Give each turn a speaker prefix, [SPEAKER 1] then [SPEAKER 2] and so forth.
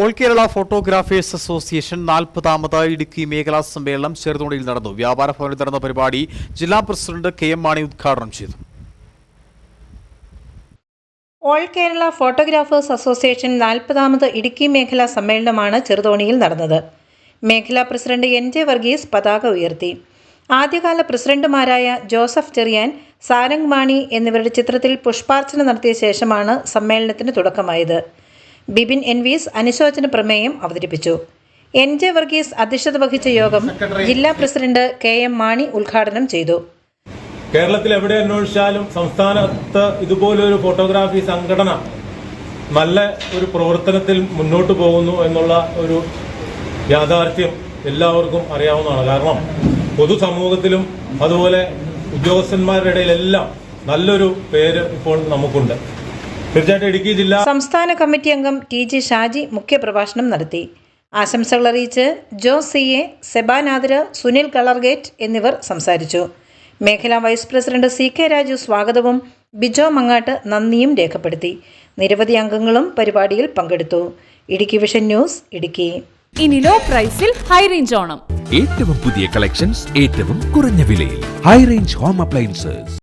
[SPEAKER 1] All Kerala photographers association നാൽപ്പതാമത് ഇടുക്കി മേഖലാ സമ്മേളനം ചെറുതോണിയിൽ നടന്നു. വ്യാപാര ഭവനിൽ നടന്ന പരിപാടി ജില്ലാ പ്രസിഡന്റ് കെ എം മാണി ഉദ്ഘാടനം ചെയ്തു.
[SPEAKER 2] ഓൾ കേരള ഫോട്ടോഗ്രാഫേഴ്സ് അസോസിയേഷൻ നാൽപ്പതാമത് ഇടുക്കി മേഖലാ സമ്മേളനമാണ് ചെറുതോണിയിൽ നടന്നത്. മേഖലാ പ്രസിഡന്റ് എൻ ജെ വർഗീസ് പതാക ഉയർത്തി. ആദ്യകാല പ്രസിഡന്റുമാരായ ജോസഫ് ചെറിയാൻ സാരംഗ് മാണി എന്നിവരുടെ ചിത്രത്തിൽ പുഷ്പാർച്ചന നടത്തിയ ശേഷമാണ് സമ്മേളനത്തിന് തുടക്കമായത്. ബിബിൻ എൻവീസ് അനുശോചന പ്രമേയം അവതരിപ്പിച്ചു. എൻ ജെ വർഗീസ് അധ്യക്ഷത വഹിച്ച യോഗം ജില്ലാ പ്രസിഡന്റ് കെ എം മാണി ഉദ്ഘാടനം ചെയ്തു.
[SPEAKER 3] കേരളത്തിൽ എവിടെ അന്വേഷിച്ചാലും സംസ്ഥാനത്ത് ഇതുപോലൊരു ഫോട്ടോഗ്രാഫി സംഘടന നല്ല ഒരു പ്രവർത്തനത്തിൽ മുന്നോട്ട് പോകുന്നു എന്നുള്ള ഒരു യാഥാർത്ഥ്യം എല്ലാവർക്കും അറിയാവുന്നതാണ്. കാരണം പൊതുസമൂഹത്തിലും അതുപോലെ ഉദ്യോഗസ്ഥന്മാരുടെ ഇടയിലെല്ലാം നല്ലൊരു പേര് ഇപ്പോൾ നമുക്കുണ്ട്. തീർച്ചയായിട്ടും ഇടുക്കി ജില്ല
[SPEAKER 2] സംസ്ഥാന കമ്മിറ്റി അംഗം ടി ജി ഷാജി മുഖ്യപ്രഭാഷണം നടത്തി. ആശംസകൾ അറിയിച്ച് ജോ സി എ സെബാനാദര് സുനിൽ കളർഗേറ്റ് എന്നിവർ സംസാരിച്ചു. മേഖലാ vice president C K Raju സ്വാഗതവും ബിജോ മങ്ങാട്ട് നന്ദിയും രേഖപ്പെടുത്തി. നിരവധി അംഗങ്ങളും പരിപാടിയിൽ പങ്കെടുത്തു. Idukki vision news Idukki.
[SPEAKER 4] ഇനി ലോ പ്രൈസിൽ ഹൈ റേഞ്ച് ഓണം.
[SPEAKER 5] ഏറ്റവും പുതിയ കളക്ഷൻസ് ഏറ്റവും കുറഞ്ഞ വിലയിൽ. High range home appliances